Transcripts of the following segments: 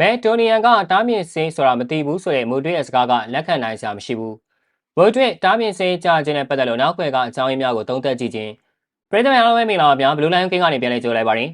မဲတိုနီယန်ကတားမြင့်စေးဆိုတာမသိဘူးဆိုရင်မူတွဲရဲ့စကားကလက်ခံနိုင်စရာမရှိဘူးမူတွဲတားမြင့်စေးကြားခြင်းနဲ့ပတ်သက်လို့နောက်ွယ်ကအကြောင်းရင်းများကိုသုံးသပ်ကြည့်ခြင်းပရိသတ်များအားလုံးပဲမင်္ဂလာပါဗျာဘလူးလိုင်းကင်းကနေပြန်လည်ကြိုလိုက်ပါရင်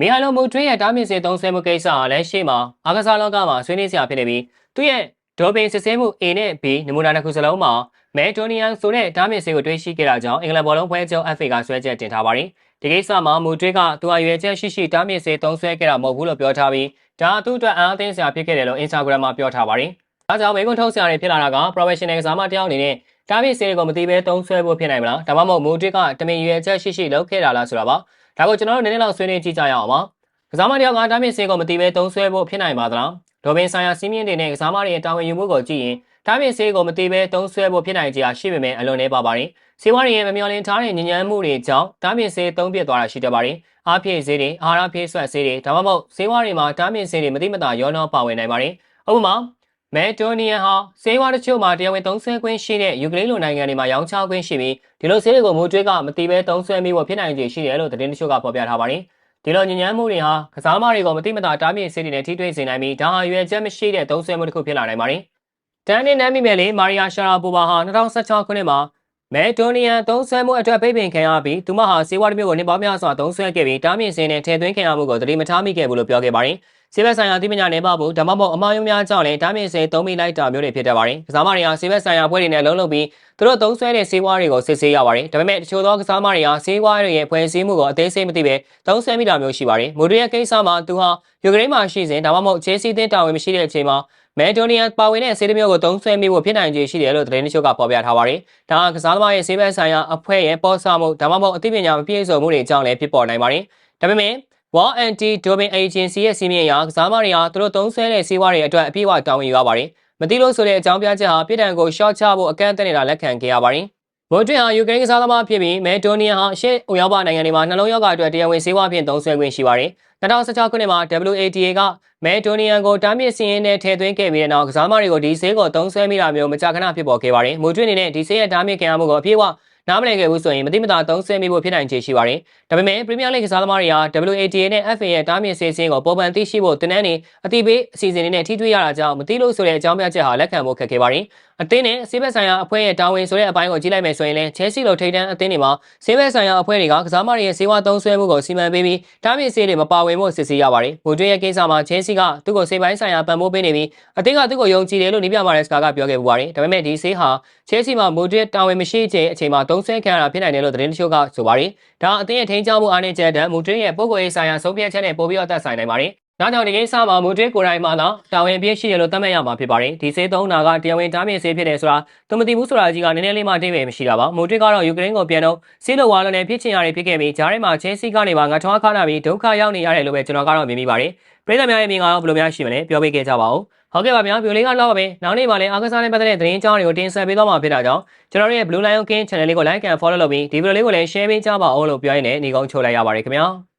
မီဟိုင်လိုမူတွဲရဲ့တားမြင့်စေးသုံးဆွဲမှုကိစ္စအားလည်းရှေ့မှာအာကစားလောကမှာဆွေးနွေးစရာဖြစ်နေပြီးသူ့ရဲ့ ဒေါ်ပင်စစ်ဆေးမှု A နဲ့ B နမူနာတစ်ခုစလုံးမှာမဲတိုနီယန်ဆိုတဲ့တားမြင့်စေးကိုတွေးရှိခဲ့တာကြောင့်အင်္ဂလန်ဘောလုံးပွဲချုပ် FA ကဆွဲချက်တင်ထားပါတယ်ဒီကိစ္စမှာမူတွဲကသူအရွယ်ချက်ရှိရှိတားမြင့်စေးသုံးဆွဲခဲ့တာမဟုတ်ဘူးလို့ပြောထားပြီးဒါသူ့အတွက်အားအသင်းစရာဖြစ်ခဲ့တယ်လို့ Instagram မှာပြောထားပါတယ်။ဒါကြောင့်မိကွန်းထုတ်စရာတွေဖြစ်လာတာက professional ကစားမတယောက်အနေနဲ့တားမြစ်စေးကိုမသိဘဲသုံးဆွဲဖို့ဖြစ်နိုင်မလား။ဒါမှမဟုတ်မူတစ်ကတမင်ရွယ်ချက်ရှိရှိလုပ်ခဲ့တာလားဆိုတာပါ။ဒါကိုကျွန်တော်တို့နည်းနည်းလောက်ဆွေးနွေးကြည့်ကြရအောင်ပါ။ကစားမတယောက်ကတားမြစ်စေးကိုမသိဘဲသုံးဆွဲဖို့ဖြစ်နိုင်ပါသလား။ ဒေါ်ဘင်ဆိုင်ရာစီးမြင့်တွေနဲ့ကစားမတွေရဲ့တာဝန်ယူမှုကိုကြည့်ရင်တားမြစ်စေးကိုမသိဘဲသုံးဆွဲဖို့ဖြစ်နိုင်ကြရှိပေမဲ့အလွန်နေပါပါတယ်။စေဝါတွေရဲ့မမျှော်လင့်ထားတဲ့ညဉ့်ညမ်းမှုတွေကြောင့်တားမြစ်စေးသုံးပြစ်သွားတာရှိတတ်ပါတယ်။အားဖြည့်ဆေးတွေအာဟာရဖြည့်ဆွတ်ဆေးတွေဒါမှမဟုတ်ဆေးဝါးတွေမှာတားမြစ်ဆေးတွေမတိမတာရောနှောပါဝင်နိုင်ပါတယ်။ဥပမာမဲတိုနီယန်ဟာဆေးဝါးတချို့မှာတရားဝင်သုံးစွဲခွင့်ရှိတဲ့ယူကရိန်းလိုနိုင်ငံတွေမှာရောင်းချခွင့်ရှိပြီးဒီလိုဆေးတွေကိုမိုးကျွေးကမတိပဲသုံးစွဲမိဖို့ဖြစ်နိုင်ခြေရှိတယ်လို့သတင်းတချို့ကဖော်ပြထားပါတယ်။ ဒီလိုညဉ့်ညမ်းမှုတွေဟာကစားမတွေကိုမတိမတာတားမြစ်ဆေးတွေနဲ့ထိတွေ့စေနိုင်ပြီးဒါဟာရွယ်ချက်မရှိတဲ့သုံးစွဲမှုတစ်ခုဖြစ်လာနိုင်ပါတယ်။တန်နဲ့နမ်းမိမယ်လေမာရီယာရှာရာပိုဘာဟာ2016ခုနှစ်မှာမဲတိုနီယန်သုံးဆွဲမှုအတွက်ပိတ်ပင်ခံရပြီးသူမဟာစေဝါတမျိုးကိုနှစ်ပေါင်းများစွာသုံးဆွဲခဲ့ပြီးတားမြင့်စင်းနဲ့ထည့်သွင်းခံရမှုကိုသတိမထားမိခဲ့ဘူးလို့ပြောခဲ့ပါတယ်။စေဘက်ဆိုင်ရာသိပညာနယ်ပဖို့ဓမ္မမို့အမှားယွင်းများကြောင့်လည်းတားမြင့်စင်းသုံးမိလိုက်တာမျိုးတွေဖြစ်တတ်ပါတယ်။ကစားမတွေဟာစေဘက်ဆိုင်ရာဖွဲ့တွေနဲ့လုံးလုံးပြီးသူတို့သုံးဆွဲတဲ့စေဝါတွေကိုစစ်ဆေးရပါတယ်။ဒါပေမဲ့တချို့သောကစားမတွေဟာစေဝါတွေရဲ့ဖွဲ့စည်းမှုကိုအသေးစိတ်မသိဘဲသုံးဆွဲမိတာမျိုးရှိပါတယ်။မိုဒရီယာကိစ္စမှာသူဟာယူကရိန်းမှာရှိစဉ်ဒါမှမဟုတ်ချဲစီးသင်းတာဝန်မရှိတဲ့အချိန်မှာမဲဒိုနီယာပါဝင်တဲ့ဆေးတမျိုးကိုသုံးဆွဲမိဖို့ဖြစ်နိုင်ခြေရှိတယ်လို့သတင်းတချို့ကဖော်ပြထားပါတယ်။ဒါကကစားသမားရဲ့ဆေးဘက်ဆိုင်ရာအဖွဲ့ရဲ့ပေါ်ဆမှုဒါမှမဟုတ်အသိပညာမပြည့်စုံမှုတွေအကြောင်းလည်းဖြစ်ပေါ်နိုင်ပါတယ်။ဒါပေမဲ့ War Anti Doping Agency ရဲ့စီမံအရကစားသမားတွေဟာသူတို့သုံးဆွဲတဲ့ဆေးဝါးတွေအတွက်အပြည့်အဝတာဝန်ယူရပါတယ်။မသိလို့ဆိုတဲ့အကြောင်းပြချက်ဟာပြည်တံကို short ချဖို့အကန့်အသတ်နေတာလက်ခံခဲ့ရပါတယ်။ဘော့တွင်ဟာယူကရိန်းကစားသမားဖြစ်ပြီးမဲဒိုနီယာဟာရှေ့ဥရောပနိုင်ငံတွေမှာနှလုံးရောဂါအတွက်တရားဝင်ဆေးဝါးဖြင့်သုံးစွဲခွင့်ရှိပါတယ်။2016ခုနှစ်မှာ WATA ကမဲတိုနီယန်ကိုတားမြစ်စည်းရင်းနဲ့ထည့်သွင်းခဲ့ပြီးတဲ့နောက်ကစားမတွေကိုဒီဆေးကိုသုံးစွဲမိတာမျိုးမကြာခဏဖြစ်ပေါ်ခဲ့ပါတယ်။မူတွင်းအနေနဲ့ဒီဆေးရဲ့တားမြစ်ခံရမှုကိုအပြည့်အဝ နားမလည်ခဲ့ဘူးဆိုရင်မတိမတာသုံးဆဲမိဖို့ဖြစ်နိုင်ခြေရှိပါတယ်။ဒါပေမဲ့ပရီးမီးယားလိဂ်ကစားသမားတွေဟာ WATA နဲ့ FA ရဲ့တားမြစ်စေစင်းကိုပေါ်ပန်သိရှိဖို့တင်နန်းနေအတိပေးအစီအစဉ်တွေနဲ့ထိတွေ့ရတာကြောင့်မသိလို့ဆိုတဲ့အကြောင်းပြချက်ဟာလက်ခံဖို့ခက်ခဲပါတယ်။အသင်းနဲ့ဆေးဘက်ဆိုင်ရာအဖွဲ့ရဲ့တာဝန်ဆိုတဲ့အပိုင်းကိုကြည့်လိုက်မယ်ဆိုရင်လည်းချဲစီလိုထိတ်တန်းအသင်းတွေမှာဆေးဘက်ဆိုင်ရာအဖွဲ့တွေကကစားသမားတွေရဲ့ဆေးဝါးသုံးစွဲမှုကိုစီမံပေးပြီးတားမြစ်စေးတွေမပါဝင်ဖို့စစ်ဆေးရပါတယ်။ဘူတွဲရဲ့ကိစ္စမှာချဲစီကသူ့ကိုဆေးပိုင်းဆိုင်ရာပံ့ပိုးပေးနေပြီးအသင်းကသူ့ကိုယုံကြည်တယ်လို့နိပြမာရက်စကာကပြောခဲ့ပူပါတယ်။ဒါပေမဲ့ဒီဆေးဟာချဲစီမှာဘူတွဲတာဝန်မရှိတဲ့အချိန်မှာသုံးစွဲခံရတာဖြစ်နိုင်တယ်လို့သတင်းတချို့ကဆိုပါတယ်။ဒါအသင်းရဲ့ထိန်းချုပ်မှုအားနည်းချက်တန်းမူတွင်းရဲ့ပုံကိုယ်ရေးဆိုင်ရာဆုံးဖြတ်ချက်နဲ့ပို့ပြီးတော့သက်ဆိုင်နိုင်ပါတယ်။ ဒါကြောင့်ဒီကိစ္စမှာမူတွင်းကိုယ်တိုင်မှတော့တာဝန်ပြည့်ရှိရလို့သတ်မှတ်ရမှာဖြစ်ပါတယ်။ဒီစေးသုံးနာကတရားဝင်တားမြစ်စေးဖြစ်တယ်ဆိုတာသူမသိဘူးဆိုတာကြီးကနည်းနည်းလေးမှအတိတ်ပဲမရှိတာပါ။မူတွင်းကတော့ယူကရိန်းကိုပြန်တော့စေးလိုဝါလုံးနဲ့ဖြစ်ချင်ရတွေဖြစ်ခဲ့ပြီးဂျားထဲမှာချဲစီကနေပါငါထွားခါနာပြီးဒုက္ခရောက်နေရတယ်လို့ပဲကျွန်တော်ကတော့မြင်မိပါတယ်။ပြည်သူများရဲ့မြင်ကတော့ဘယ်လိုများရှိမလဲပြောပေးခဲ့ကြပါဦး။ဟုတ်ကဲ့ပါဗျာဗီဒီယိုလေးကတော့ပဲနောက်နေ့မှလည်းအားကစားနဲ့ပတ်သက်တဲ့သတင်းကြောင်းတွေကိုတင်ဆက်ပေးသွားမှာဖြစ်တာကြောင့်ကျွန်တော်တို့ရဲ့ Blue Lion King Channel လေးကို like and follow လုပ်ပြီးဒီဗီဒီယိုလေးကိုလည်း share ပေးကြပါဦးလို့ပြောရင်းနဲ့ညီကုန်းချိုးလိုက်ရပါတယ်ခင်ဗျာ။